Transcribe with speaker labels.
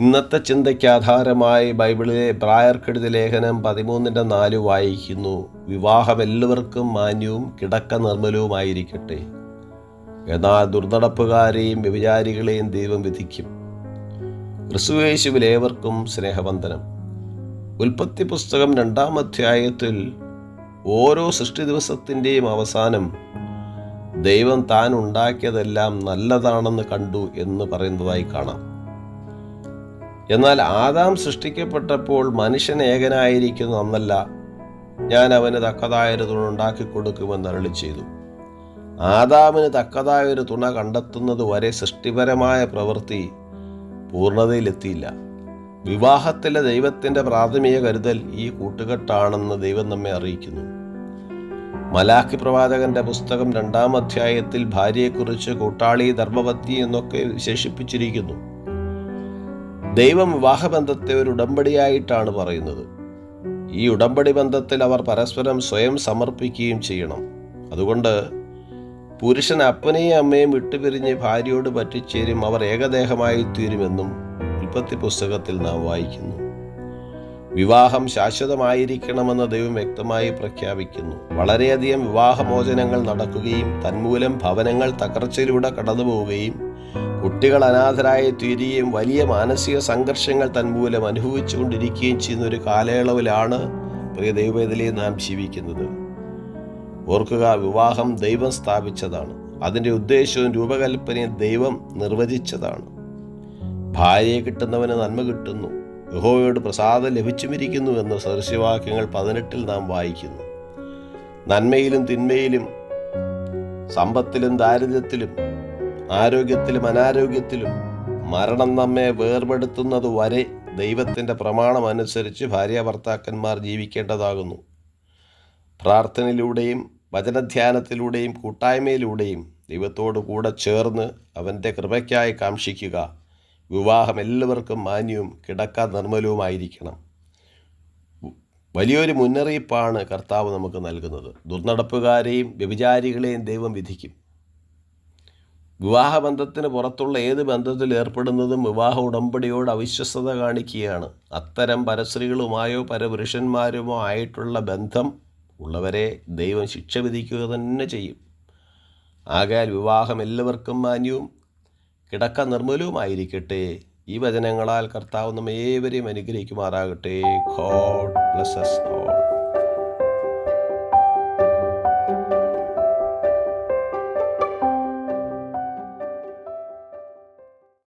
Speaker 1: ഇന്നത്തെ ചിന്തയ്ക്ക് ആധാരമായി ബൈബിളിലെ പ്രായർക്കെടുതി ലേഖനം പതിമൂന്നിന്റെ നാല് വായിക്കുന്നു. വിവാഹം എല്ലാവർക്കും മാന്യവും കിടക്ക നിർമ്മലവുമായിരിക്കട്ടെ എന്നാൽ ദുർനടപ്പുകാരെയും വ്യഭിചാരികളെയും ദൈവം വിധിക്കും. ക്രിസ്തുവേശുവിൽ സ്നേഹവന്ദനം. ഉൽപ്പത്തി പുസ്തകം രണ്ടാം അധ്യായത്തിൽ ഓരോ സൃഷ്ടി ദിവസത്തിന്റെയും അവസാനം ദൈവം താൻ ഉണ്ടാക്കിയതെല്ലാം നല്ലതാണെന്ന് കണ്ടു എന്ന് പറയുന്നതായി കാണാം. എന്നാൽ ആദാം സൃഷ്ടിക്കപ്പെട്ടപ്പോൾ മനുഷ്യൻ ഏകനായിരിക്കുന്ന അന്നല്ല ഞാൻ അവന് തക്കതായൊരു തുണ ഉണ്ടാക്കി കൊടുക്കുമെന്ന് അരളി ചെയ്തു. ആദാമിന് തക്കതായൊരു തുണ കണ്ടെത്തുന്നത് വരെ സൃഷ്ടിപരമായ പ്രവൃത്തി പൂർണതയിലെത്തിയില്ല. വിവാഹത്തിലെ ദൈവത്തിന്റെ പ്രാഥമിക കരുതൽ ഈ കൂട്ടുകെട്ടാണെന്ന് ദൈവം നമ്മെ അറിയിക്കുന്നു. മലാഖി പ്രവാചകന്റെ പുസ്തകം രണ്ടാം അധ്യായത്തിൽ ഭാര്യയെക്കുറിച്ച് കൂട്ടാളി ധർമ്മപത്തി എന്നൊക്കെ വിശേഷിപ്പിച്ചിരിക്കുന്നു. ദൈവം വിവാഹബന്ധത്തെ ഒരു ഉടമ്പടിയായിട്ടാണ് പറയുന്നത്. ഈ ഉടമ്പടി ബന്ധത്തിൽ അവർ പരസ്പരം സ്വയം സമർപ്പിക്കുകയും ചെയ്യണം. അതുകൊണ്ട് പുരുഷൻ അപ്പനെയും അമ്മയും വിട്ടുപിരിഞ്ഞ് ഭാര്യയോട് പറ്റിച്ചേരും അവർ ഏകദേഹമായി തീരുമെന്നും ഉൽപ്പത്തി പുസ്തകത്തിൽ നാം വായിക്കുന്നു. വിവാഹം ശാശ്വതമായിരിക്കണമെന്ന് ദൈവം വ്യക്തമായി പ്രഖ്യാപിക്കുന്നു. വളരെയധികം വിവാഹമോചനങ്ങൾ നടക്കുകയും തന്മൂലം ഭവനങ്ങൾ തകർച്ചയിലൂടെ കടന്നുപോവുകയും കുട്ടികൾ അനാഥരായി തീരുകയും വലിയ മാനസിക സംഘർഷങ്ങൾ തന്മൂലം അനുഭവിച്ചുകൊണ്ടിരിക്കുകയും ചെയ്യുന്ന ഒരു കാലയളവിലാണ് പ്രിയ ദൈവത്തിലെ നാം ജീവിക്കുന്നത്. ഓർക്കുക വിവാഹം ദൈവം സ്ഥാപിച്ചതാണ്. അതിന്റെ ഉദ്ദേശവും രൂപകൽപ്പനയും ദൈവം നിർവചിച്ചതാണ്. ഭാര്യയെ കിട്ടുന്നവന് നന്മ കിട്ടുന്നു. യഹോവയോട് പ്രസാദം ലഭിച്ചുമിരിക്കുന്നു എന്ന സദൃശ്യവാക്യങ്ങൾ പതിനെട്ടിൽ നാം വായിക്കുന്നു. നന്മയിലും തിന്മയിലും സമ്പത്തിലും ദാരിദ്ര്യത്തിലും ആരോഗ്യത്തിലും അനാരോഗ്യത്തിലും മരണം നമ്മെ വേർപെടുത്തുന്നത് വരെ ദൈവത്തിന്റെ പ്രമാണം അനുസരിച്ച് ഭാര്യ ഭർത്താക്കന്മാർ ജീവിക്കേണ്ടതാകുന്നു. പ്രാർത്ഥനയിലൂടെയും വചനധ്യാനത്തിലൂടെയും കൂട്ടായ്മയിലൂടെയും ദൈവത്തോടു കൂടെ ചേർന്ന് അവന്റെ കൃപയ്ക്കായി കാക്ഷിക്കുക. വിവാഹം എല്ലാവർക്കും മാന്യവും കിടക്ക നിർമ്മലവുമായിരിക്കണം. വലിയൊരു മുന്നറിയിപ്പാണ് കർത്താവ് നമുക്ക് നൽകുന്നത്. ദുർനടപ്പുകാരെയും വ്യഭിചാരികളെയും ദൈവം വിധിക്കും. വിവാഹബന്ധത്തിന് പുറത്തുള്ള ഏത് ബന്ധത്തിൽ ഏർപ്പെടുന്നതും വിവാഹ ഉടമ്പടിയോട് അവിശ്വസത കാണിക്കുകയാണ്. അത്തരം പരസ്ത്രീകളുമായോ പരപുരുഷന്മാരുമോ ആയിട്ടുള്ള ബന്ധം ഉള്ളവരെ ദൈവം ശിക്ഷ വിധിക്കുക തന്നെ ചെയ്യും. ആകാൽ വിവാഹം എല്ലാവർക്കും മാന്യവും കിടക്ക നിർമ്മലവുമായിരിക്കട്ടെ. ഈ വചനങ്ങളാൽ കർത്താവ് നമ്മ ഏവരെയും അനുഗ്രഹിക്കുമാറാകട്ടെ ഗോഡ് ബ്ലസ്സസ് ഓൾ